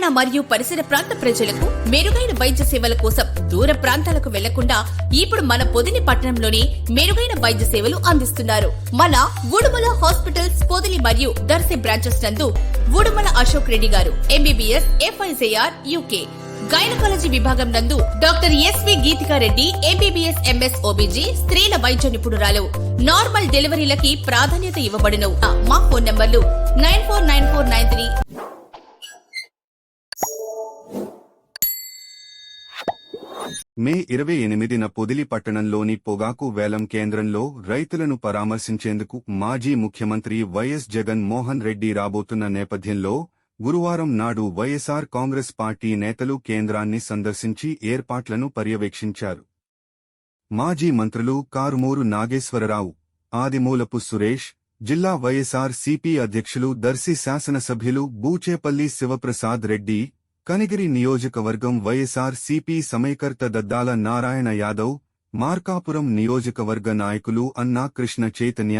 తెలంగాణ మరియు పరిసర ప్రాంత ప్రజలకు మెరుగైన వైద్య సేవల కోసం దూర ప్రాంతాలకు వెళ్ళకుండా ఇప్పుడు మన పొదిని పట్టణంలోని మెరుగైన వైద్య సేవలు అందిస్తున్నారు. మన ఉడుమల హాస్పిటల్స్ పొదిలి మరియు దర్శి బ్రాంచెస్ నందు ఉడుమల అశోక్ రెడ్డి గారు ఎంబీబీఎస్ ఎఫ్ఐసిఆర్ యూకే గైనకాలజీ విభాగం నందు doctor SV Geethika Reddy MBBS MS OBG స్త్రీల వైద్య నిపుణురాలు. నార్మల్ డెలివరీలకి ప్రాధాన్యత ఇవ్వబడును. మా ఫోన్ నంబర్లు nine four nine four nine three May ఇరవై ఎనిమిదిన పొదిలి పట్టణంలోని పొగాకు వేలం కేంద్రంలో రైతులను పరామర్శించేందుకు మాజీ ముఖ్యమంత్రి వైఎస్ జగన్ మోహన్ రెడ్డి రాబోతున్న నేపథ్యంలో గురువారం నాడు వైఎస్ఆర్ కాంగ్రెస్ పార్టీ నేతలు కేంద్రాన్ని సందర్శించి ఏర్పాట్లను పర్యవేక్షించారు. మాజీ మంత్రులు కారుమూరు నాగేశ్వరరావు ఆదిమూలపు సురేష్ జిల్లా వైఎస్ఆర్ సిపి అధ్యక్షులు దర్శి శాసనసభ్యులు బూచేపల్లి శివప్రసాద్ రెడ్డి కనిగిరి నియోజకవర్గం వైఎస్ఆర్ సిపి సమయకర్త దద్దాల నారాయణ యాదవ్ మార్కాపురం నియోజకవర్గ నాయకులు అన్నా కృష్ణ చైతన్య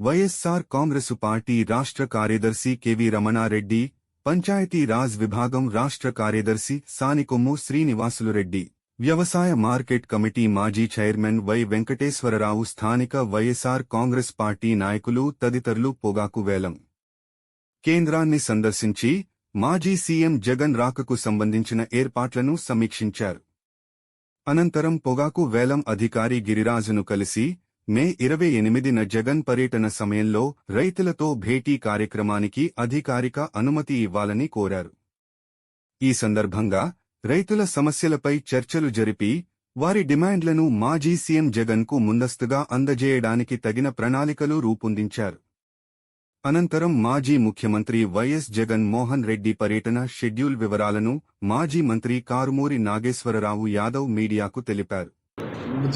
వైఎస్సార్ కాంగ్రెసు పార్టీ రాష్ట్ర కార్యదర్శి కెవి రమణారెడ్డి పంచాయతీ రాజ్ విభాగం రాష్ట్ర కార్యదర్శి సానికొమ్ము శ్రీనివాసులు రెడ్డి వ్యవసాయ మార్కెట్ కమిటీ మాజీ చైర్మన్ వై వెంకటేశ్వరరావు స్థానిక వైఎస్ఆర్ కాంగ్రెస్ పార్టీ నాయకులు తదితరులు పొగాకు వేలం కేంద్రాన్ని సందర్శించి మాజీ సీఎం జగన్ రాకకు సంబంధించిన ఏర్పాట్లను సమీక్షించారు. అనంతరం పొగాకు వేలం అధికారి గిరిరాజును కలిసి మే ఇరవై ఎనిమిదిన జగన్ పర్యటన సమయంలో రైతులతో భేటీ కార్యక్రమానికి అధికారిక అనుమతి ఇవ్వాలని కోరారు. ఈ సందర్భంగా రైతుల సమస్యలపై చర్చలు జరిపి వారి డిమాండ్లను మాజీ సీఎం జగన్కు ముందస్తుగా అందజేయడానికి తగిన ప్రణాళికలు రూపొందించారు. అనంతరం మాజీ ముఖ్యమంత్రి వైఎస్ జగన్మోహన్ రెడ్డి పర్యటన షెడ్యూల్ వివరాలను మాజీ మంత్రి కారుమూరి నాగేశ్వరరావు యాదవ్ మీడియాకు తెలిపారు.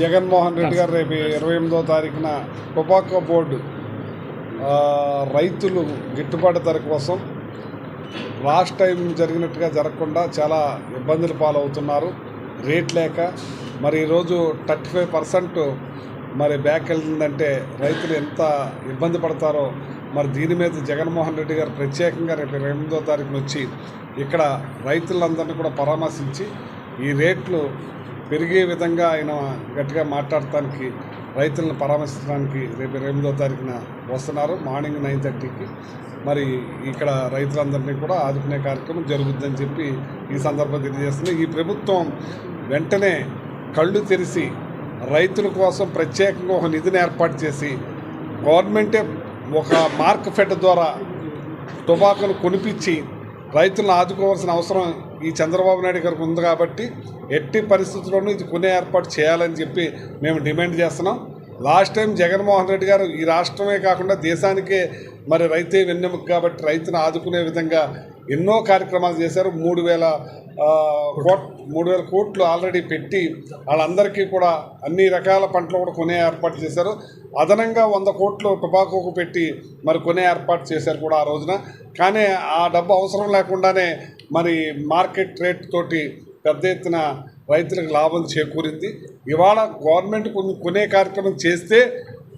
జగన్మోహన్ రెడ్డి గారు రేపు ఇరవై ఎనిమిదో తారీఖున టొబాకో బోర్డు రైతులు గిట్టుబాటు ధర కోసం లాస్ట్ టైం జరిగినట్టుగా జరగకుండా చాలా ఇబ్బందులు పాలవుతున్నారు. రేట్ లేక మరి ఈరోజు థర్టీ ఫైవ్ పర్సెంట్ మరి బ్యాక్ వెళ్తుందంటే రైతులు ఎంత ఇబ్బంది పడతారో మరి దీని మీద జగన్మోహన్ రెడ్డి గారు ప్రత్యేకంగా రేపు ఇరవై ఎనిమిదో తారీఖున వచ్చి ఇక్కడ రైతులందరినీ కూడా పరామర్శించి ఈ రేట్లు పెరిగే విధంగా ఆయన గట్టిగా మాట్లాడటానికి రైతులను పరామర్శించడానికి రేపు ఇరవై ఎనిమిదో తారీఖున వస్తున్నారు. మార్నింగ్ నైన్ థర్టీకి. మరి ఇక్కడ రైతులందరినీ కూడా ఆదుకునే కార్యక్రమం జరుగుద్దని చెప్పి ఈ సందర్భంగా తెలియజేస్తుంది ఈ ప్రభుత్వం వెంటనే కళ్ళు తెరిచి రైతుల కోసం ప్రత్యేకంగా ఒక నిధిని ఏర్పాటు చేసి గవర్నమెంటే ఒక మార్క్ ఫెడ్ ద్వారా టొబాకోను కొనిపించి రైతులను ఆదుకోవాల్సిన అవసరం ఈ చంద్రబాబు నాయుడు గారికి ఉంది కాబట్టి ఎట్టి పరిస్థితుల్లోనూ ఇది కొనే ఏర్పాటు చేయాలని చెప్పి మేము డిమాండ్ చేస్తున్నాం. లాస్ట్ టైం జగన్మోహన్ రెడ్డి గారు ఈ రాష్ట్రమే కాకుండా దేశానికే మరి రైతే వెన్నెముక కాబట్టి రైతును ఆదుకునే విధంగా ఎన్నో కార్యక్రమాలు చేశారు. మూడు వేల కోట్ మూడు వేల కోట్లు ఆల్రెడీ పెట్టి వాళ్ళందరికీ కూడా అన్ని రకాల పంటలు కూడా కొనే ఏర్పాటు చేశారు. అదనంగా వంద కోట్లు టొబాకోకు పెట్టి మరి కొనే ఏర్పాటు చేశారు కూడా ఆ రోజున. కానీ ఆ డబ్బు అవసరం లేకుండానే మరి మార్కెట్ రేట్ తోటి పెద్ద ఎత్తున రైతులకు లాభం చేకూరింది. ఇవాళ గవర్నమెంట్ కొన్ని కొనే కార్యక్రమం చేస్తే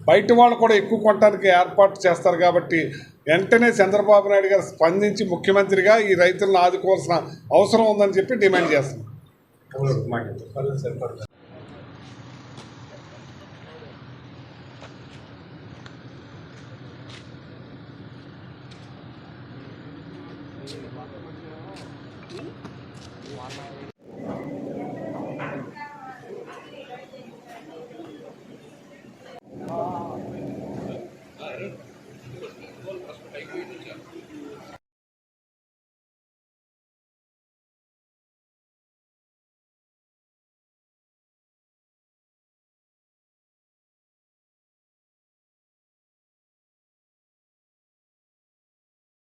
బయట వాళ్ళు కూడా ఎక్కువ కొనడానికి ఏర్పాటు చేస్తారు కాబట్టి వెంటనే చంద్రబాబు నాయుడు గారు స్పందించి ముఖ్యమంత్రిగా ఈ రైతులను ఆదుకోవాల్సిన అవసరం ఉందని చెప్పి డిమాండ్ చేస్తున్నాం